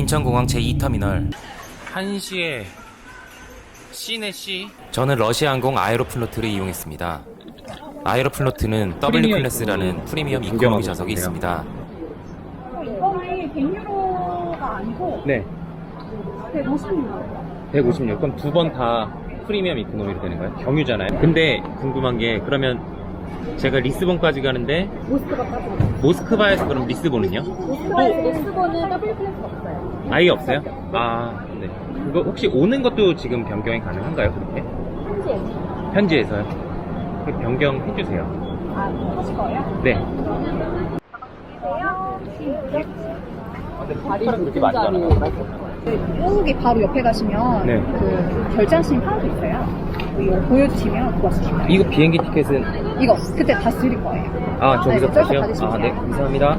인천공항 제2터미널 1시에 C네 C 저는 러시아항공 아에로플로트를 이용했습니다 아에로플로트는 W 클래스라는 프리미엄 이코노미 좌석이. 있습니다 어, 이번에 100유로가 아니고 네, 150유로. 156. 그럼 두 번 다 프리미엄 이코노미로 되는 거예요? 경유잖아요. 근데 궁금한 게 그러면 제가 리스본까지 가는데 모스크바까지. 모스크바에서 그럼 리스본은요? 모스크바에서 리스본은 W 클래스 없어요. 아예 없어요? 아, 네. 그거 혹시 오는 것도 지금 변경이 가능한가요? 그렇게? 현지에. 현지에서요? 그 변경 해 주세요. 아, 하실 거예요? 네. 발이 그렇게 많이 가나요? 여기 바로 옆에 가시면 네. 그 결제하시는 카드 있어요. 이거 보여주시면 돼요. 이거 비행기 티켓은 이거 그때 다시 드릴 거예요. 아 저기서 네, 저기서 다시요? 받으시면 아, 네, 돼요. 감사합니다.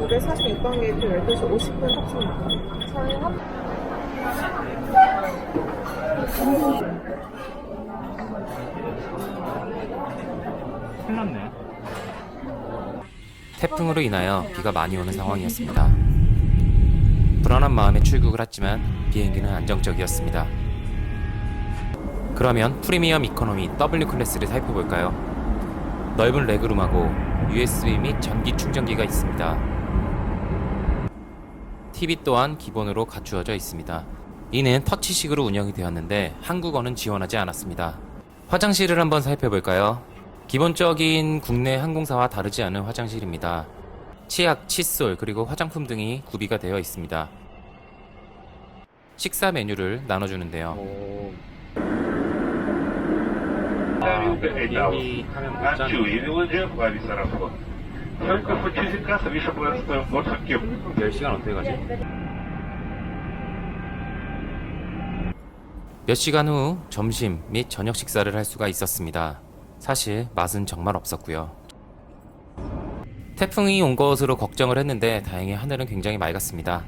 오늘 사실 입방 게이트 12시 50분 탑승입니다. 저희 한 큰일 났네. 태풍으로 인하여 비가 많이 오는 상황이었습니다 불안한 마음에 출국을 했지만 비행기는 안정적이었습니다 그러면 프리미엄 이코노미 W 클래스를 살펴볼까요? 넓은 레그룸하고 USB 및 전기 충전기가 있습니다. TV 또한 기본으로 갖추어져 있습니다. 이는 터치식으로 운영이 되었는데 한국어는 지원하지 않았습니다. 화장실을 한번 살펴볼까요? 기본적인 국내 항공사와 다르지 않은 화장실입니다. 치약, 칫솔, 그리고 화장품 등이 구비가 되어 있습니다. 식사 메뉴를 나눠주는데요. 오, 아, 비행기 타면 못 자는 Чули в Сарафон. Только по часика Вишепланского вот таким. 10시간 어떻게 가지? 몇 시간 후 점심 및 저녁 식사를 할 수가 있었습니다. 사실 맛은 정말 없었고요. 태풍이 온 것으로 걱정을 했는데 다행히 하늘은 굉장히 맑았습니다.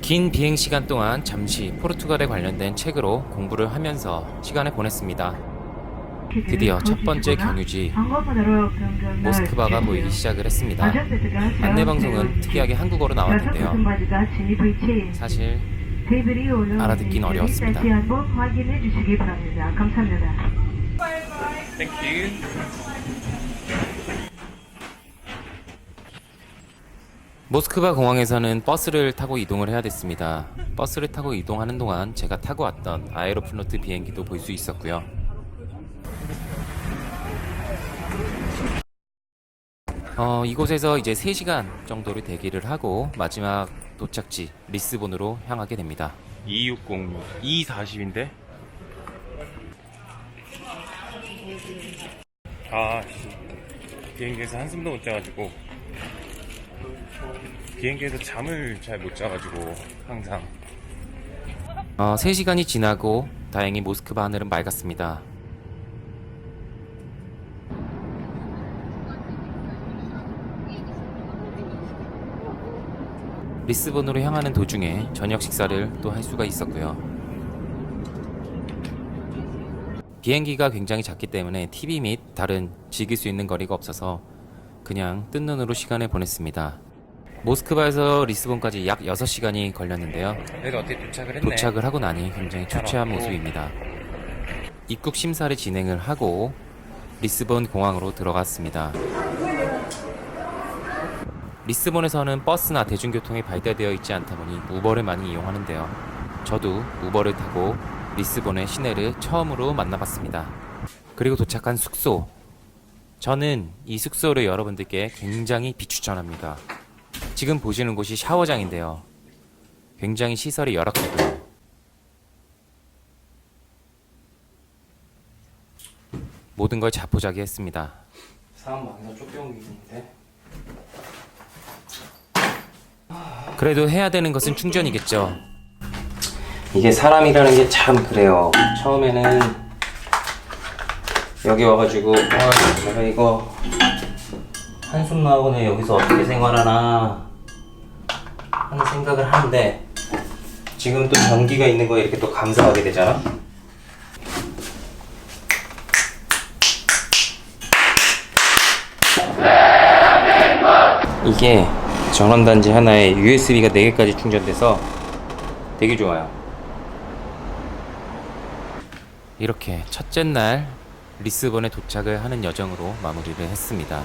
긴 비행 시간 동안 잠시 포르투갈에 관련된 책으로 공부를 하면서 시간을 보냈습니다. 드디어 첫 번째 경유지 모스크바가 보이기 시작을 했습니다. 안내 방송은 특이하게 한국어로 나왔는데요. 사실 알아듣긴 어려웠습니다. 모스크바 공항에서는 버스를 타고 이동을 해야 됐습니다. 버스를 타고 이동하는 동안 제가 타고 왔던 아에로플로트 비행기도 볼 수 있었고요. 어, 이곳에서 이제 3시간 정도를 대기를 하고 마지막 도착지 리스본으로 향하게 됩니다. 2606, 240인데? 아, 씨. 비행기에서 한숨도 못 자가지고. 비행기에서 잠을 잘 못 자가지고, 항상. 어, 3시간이 지나고 다행히 모스크바 하늘은 맑았습니다. 리스본으로 향하는 도중에 저녁 식사를 또 할 수가 있었고요. 비행기가 굉장히 작기 때문에 TV 및 다른 즐길 수 있는 거리가 없어서 그냥 뜬 눈으로 시간을 보냈습니다. 모스크바에서 리스본까지 약 6시간이 걸렸는데요. 도착을. 도착을 하고 나니 굉장히 초췌한 모습입니다. 입국 심사를 진행을 하고 리스본 공항으로 들어갔습니다. 리스본에서는 버스나 대중교통이 발달되어 있지 않다 보니 우버를 많이 이용하는데요. 저도 우버를 타고 리스본의 시내를 처음으로 만나봤습니다. 그리고 도착한 숙소. 저는 이 숙소를 여러분들께 굉장히 비추천합니다. 지금 보시는 곳이 샤워장인데요. 굉장히 시설이 열악하고요. 모든 걸 자포자기했습니다. 상황에서 쫓겨온 게 있는데. 그래도 해야 되는 것은 충전이겠죠. 이게 사람이라는 게 참 그래요. 처음에는 여기 와가지고 아, 내가 이거 한숨 나오네 여기서 어떻게 생활하나 하는 생각을 하는데 지금 또 전기가 있는 거에 이렇게 또 감사하게 되잖아. 이게 전원 단지 하나에 USB가 4개까지 충전돼서 되게 좋아요. 이렇게 첫째 날 리스본에 도착을 하는 여정으로 마무리를 했습니다.